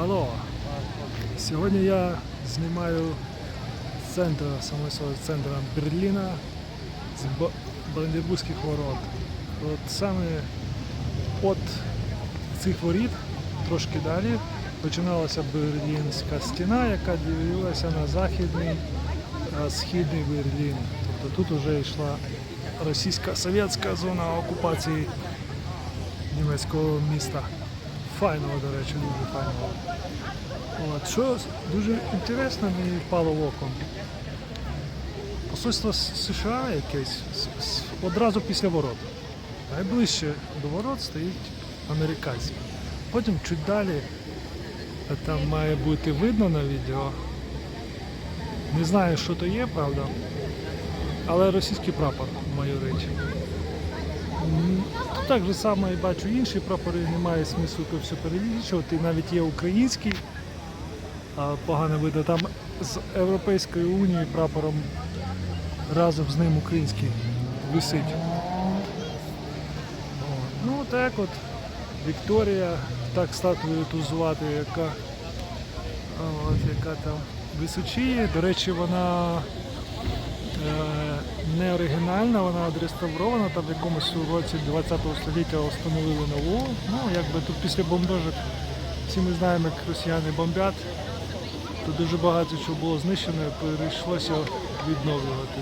Алло. Сьогодні я знімаю з центру, саме центру Берліна, з Бранденбурзьких ворот. От саме от цих воріт, трошки далі, починалася Берлінська стіна, яка дивилася на західний, східний Берлін. Тобто тут вже йшла російська совєтська зона окупації німецького міста. Файного, до речі, дуже файного. От, що дуже інтересно мені впало в око. Посольство США якесь одразу після ворот. Найближче до ворот стоїть американці. Потім чуть далі, там має бути видно на відео. Не знаю, що то є, правда. Але російський прапор майорить. Так же само і бачу інші прапори, немає смислу то все перелічувати. Навіть є український, а погано видно. Там з Європейської унії прапором разом з ним український висить. Ну так от Вікторія, так статую ту звати, яка, от, яка там височіє. До речі, вона е, не оригінальна, вона відреставрована, там в якомусь році 20-го століття встановили нову. Ну, якби тут після бомбежок всі ми знаємо, як росіяни бомбять, то дуже багато чого було знищено, прийшлося відновлювати.